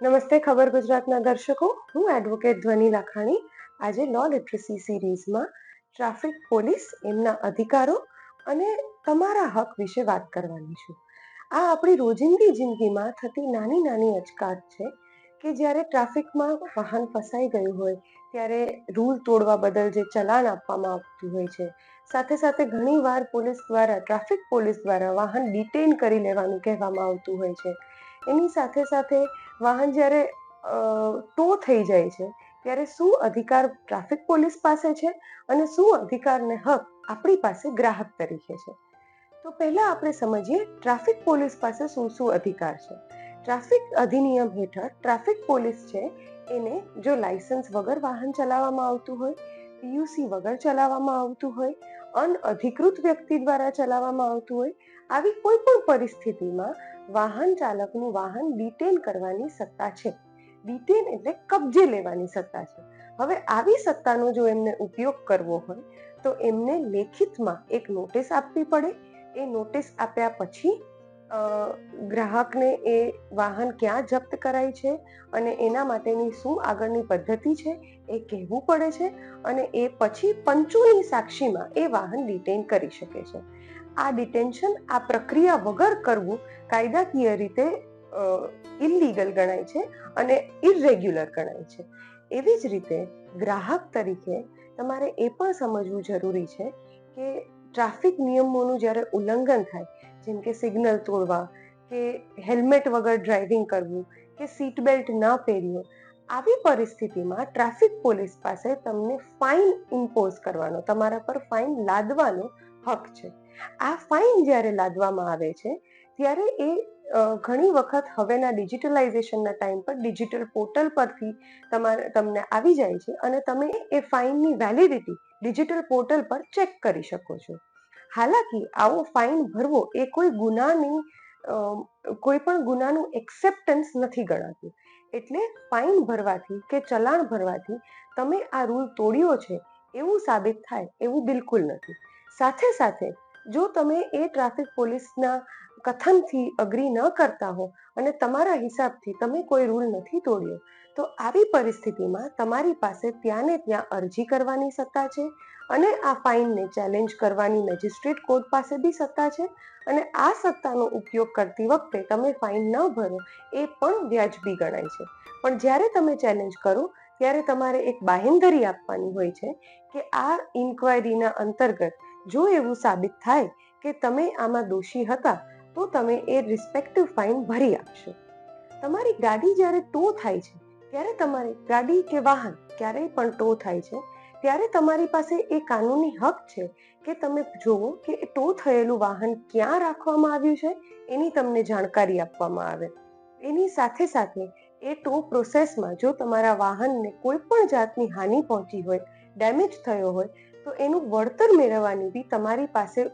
નમસ્તે, ખબર ગુજરાતના દર્શકો. હું એડવોકેટ ધ્વનિ લાખાણી. આજે લો લિટરસી સિરીઝમાં ટ્રાફિક પોલીસ એમના અધિકારો અને તમારા હક વિશે વાત કરવાની છું. આ આપણી રોજિંદી જિંદગીમાં થતી નાની નાની અચકાટ છે કે જ્યારે ટ્રાફિકમાં વાહન ફસાઈ ગયું હોય, ત્યારે રૂલ તોડવા બદલ જે ચલાણ આપવામાં આવતું હોય છે, સાથે સાથે ઘણીવાર પોલીસ દ્વારા ટ્રાફિક પોલીસ દ્વારા વાહન ડિટેન કરી લેવાનું કહેવામાં આવતું હોય છે. એની સાથે સાથે વાહન જ્યારે ટો થઈ જાય છે, ત્યારે શું અધિકાર ટ્રાફિક પોલીસ પાસે છે અને શું અધિકાર ને હક આપણી પાસે ગ્રાહક તરીકે છે? તો પહેલા આપણે સમજીએ ટ્રાફિક પોલીસ પાસે શું શું અધિકાર છે. ટ્રાફિક અધિનિયમ હેઠળ ટ્રાફિક પોલીસ છે, એને જો લાયસન્સ વગર વાહન ચલાવવામાં આવતું હોય પીયુસી વગર ચલાવવામાં આવતું હોય, અનઅધિકૃત વ્યક્તિ દ્વારા ચલાવવામાં આવતું હોય, આવી કોઈ પણ પરિસ્થિતિમાં વાહન ચાલકનું વાહન ડિટેન કરવાની સત્તા છે. ડિટેન એટલે કબજે લેવાની સત્તા છે. હવે આવી સત્તાનો જો એમને ઉપયોગ કરવો હોય, તો એમને લેખિતમાં એક નોટિસ આપવી પડે. એ નોટિસ આપ્યા પછી ગ્રાહકને એ વાહન ક્યાં જપ્ત કરાય છે અને એના માટેની શું આગળની પદ્ધતિ છે એ કહેવું પડે છે અને એ પછી પંચોની સાક્ષીમાં એ વાહન ડિટેન કરી શકે છે. આ ડિટેન્શન આ પ્રક્રિયા વગર કરવું કાયદાકીય રીતે ઇલીગલ ગણાય છે અને ઇરેગ્યુલર ગણાય છે. એવી જ રીતે ગ્રાહક તરીકે તમારે એ પણ સમજવું જરૂરી છે કે ટ્રાફિક નિયમોનું જ્યારે ઉલ્લંઘન થાય, જેમ કે સિગ્નલ તોડવા કે હેલ્મેટ વગર ડ્રાઇવિંગ કરવું કે સીટ બેલ્ટ ન પહેર્યો આવી પરિસ્થિતિમાં ટ્રાફિક પોલીસ પાસે તમને ફાઇન ઇમ્પોઝ કરવાનો, તમારા પર ફાઇન લાદવાનો હક છે. આ ફાઇન જ્યારે લાદવામાં આવે છે, ત્યારે એ ઘણી વખત હવેના ડિજિટલાઇઝેશનના ટાઈમ પર ડિજિટલ પોર્ટલ પરથી તમારે, તમને આવી જાય છે અને તમે એ ફાઇનની વેલિડિટી ડિજિટલ પોર્ટલ પર ચેક કરી શકો છો. હાલાકી, આવો ફાઇન ભરવો એ કોઈ ગુનાની કોઈ પણ ગુનાનું એક્સેપ્ટન્સ નથી ગણાતું. એટલે ફાઇન ભરવાથી કે ચલાણ ભરવાથી તમે આ રૂલ તોડ્યો છે, એવું સાબિત થાય એવું બિલકુલ નથી. સાથે સાથે જો તમે એ ટ્રાફિક પોલીસના કથનથી અગ્રી ન કરતા હો અને તમારા હિસાબથી તમે કોઈ રૂલ નથી તોડ્યો, તો આવી પરિસ્થિતિમાં તમારી પાસે ત્યાંને ત્યાં અરજી કરવાની સત્તા છે અને આ ફાઇનને ચેલેન્જ કરવાની મેજિસ્ટ્રેટ કોર્ટ પાસે બી સત્તા છે અને આ સત્તાનો ઉપયોગ કરતી વખતે તમે ફાઇન ન ભરો એ પણ વ્યાજબી ગણાય છે. પણ જ્યારે તમે ચેલેન્જ કરો, ત્યારે તમારે એક બાહેંધરી આપવાની હોય છે કે આ ઇન્ક્વાયરીના અંતર્ગત જો એવું સાબિત થાય કે તમે આમાં દોષી હતા, તો તમે એ રિસ્પેક્ટિવ ફાઇન ભરી આપશો. તમારી ગાડી જ્યારે ટો થાય છે, ત્યારે તમારી ગાડી કે વાહન ક્યારેય પણ ટો થાય છે, ત્યારે તમારી પાસે એ કાનૂની હક છે કે તમે જુઓ કે ટો થયેલું વાહન ક્યાં રાખવામાં આવ્યું છે, એની તમને જાણકારી આપવામાં આવે. એની સાથે સાથે એ ટો પ્રોસેસમાં જો તમારા વાહનને કોઈ પણ જાતની હાનિ પહોંચી હોય ડેમેજ થયો હોય, તો એનું વળતર મેળવવાની બી તમારી પાસે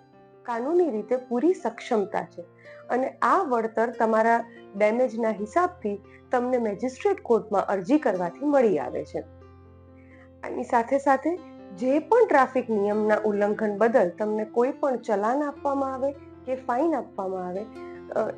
કાનૂની રીતે પૂરી સક્ષમતા છે. અને આ વળતર તમારા ડેમેજના હિસાબથી તમને મેજિસ્ટ્રેટ કોર્ટમાં અરજી કરવાથી મળી આવે છે. આની સાથે સાથે જે પણ ટ્રાફિક નિયમના ઉલ્લંઘન બદલ તમને કોઈ પણ ચલાન આપવામાં આવે કે ફાઇન આપવામાં આવે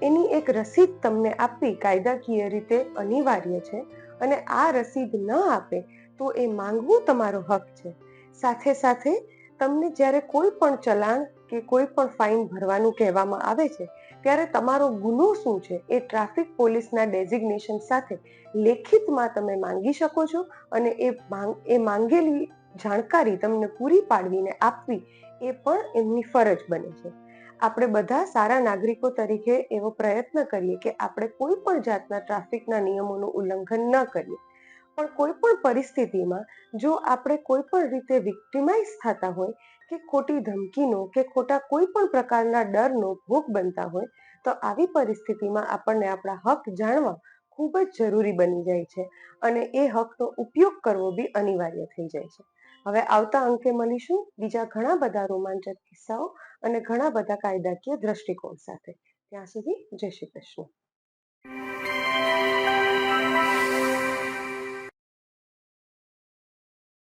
એની એક રસીદ તમને આપવી કાયદાકીય રીતે અનિવાર્ય છે. અને આ રસીદ ન આપે, તો એ માંગવું તમારો હક છે. સાથે સાથે, તમને જ્યારે કોઈ પણ ચલાણ કે કોઈ પણ ફાઇન ભરવાનું કહેવામાં આવે છે, ત્યારે તમારો ગુનો શું છે એ ટ્રાફિક પોલીસના ડેઝિગ્નેશન સાથે લેખિતમાં તમે માંગી શકો છો અને એ એ માંગેલી જાણકારી તમને પૂરી પાડવીને આપવી એ પણ એમની ફરજ બને છે. આપણે બધા સારા નાગરિકો તરીકે એવો પ્રયત્ન કરીએ કે આપણે કોઈ પણ જાતના ટ્રાફિકના નિયમોનું ઉલ્લંઘન ન કરીએ. પણ કોઈ પણ પરિસ્થિતિમાં જો આપણે કોઈ પણ રીતે વિક્ટિમાઇઝ થતા હોય, કે ખોટી ધમકીનો, કે ખોટા કોઈ પણ પ્રકારના ડરનો ભોગ બનતા હોય, તો આવી પરિસ્થિતિમાં આપણને આપણા હક જાણવા ખૂબ જ જરૂરી બની જાય છે અને એ હકનો ઉપયોગ કરવો બી અનિવાર્ય થઈ જાય છે. હવે આવતા અંકે મળીશું બીજા ઘણા બધા રોમાંચક કિસ્સાઓ અને ઘણા બધા કાયદાકીય દ્રષ્ટિકોણ સાથે. ત્યાં સુધી જય શ્રી કૃષ્ણ.